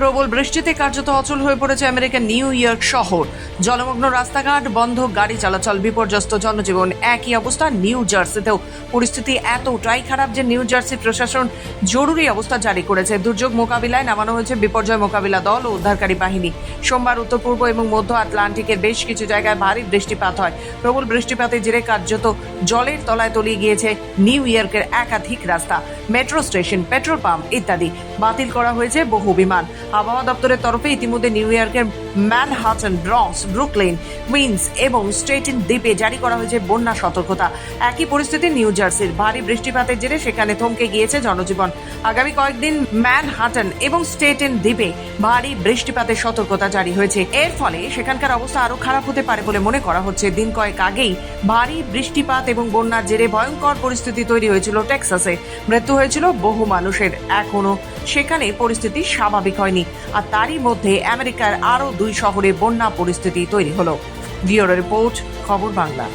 প্রবল বৃষ্টিতে কার্যত অচল হয়ে পড়েছে আমেরিকার নিউ ইয়র্ক শহর। জলমগ্ন রাস্তাঘাট, বন্ধ গাড়ি চলাচল, বিপর্যস্ত জনজীবন একই অবস্থা নিউ জার্সিতেও। পরিস্থিতি এতটাই খারাপ যে নিউ জার্সি প্রশাসন জরুরি অবস্থা জারি করেছে। দুর্যোগ মোকাবিলায় নামানো হয়েছে বিপর্যয় মোকাবিলা দল ও উদ্ধারকারী বাহিনী। সোমবার উত্তর, পূর্ব এবং মধ্য আটলান্টিকের বেশ কিছু জায়গায় ভারী বৃষ্টিপাত হয়। প্রবল বৃষ্টিপাতের জেরে কার্যত জলের তলায় তলিয়ে গিয়েছে নিউ ইয়র্কের একাধিক রাস্তা। মেট্রো স্টেশন, পেট্রোল পাম্প ইত্যাদি বাতিল করা হয়েছে বহু বিমান। আবহাওয়া দপ্তরের তরফে ইতিমধ্যে নিউ ইয়র্কের ম্যানহাটন ব্রঙ্কস ব্রুকলিন, কুইন্স এবং স্টেটেন দ্বীপে জারি করা হয়েছে বন্যা সতর্কতা। একই পরিস্থিতি নিউ জার্সির। ভারী বৃষ্টিপাতের জেরে সেখানে থমকে গিয়েছে জনজীবন। আগামী কয়েকদিন ম্যানহাটন এবং স্টেটেন দ্বীপে ভারী বৃষ্টিপাতের সতর্কতা জারি হয়েছে। এর ফলে সেখানকার অবস্থা আরও খারাপ হতে পারে বলে মনে করা হচ্ছে। দিন কয়েক আগেই ভারী বৃষ্টিপাত এবং বন্যার জেরে ভয়ঙ্কর পরিস্থিতি তৈরি হয়েছিল টেক্সাসে। মৃত্যু হয়েছিল বহু মানুষের। এখনও সেখানে পরিস্থিতি স্বাভাবিক হয়নি। আর তারই মধ্যে আমেরিকার আরও দুই শহরে বন্যা পরিস্থিতি তৈরি হলো। ব্যুরো রিপোর্ট, খবর বাংলা।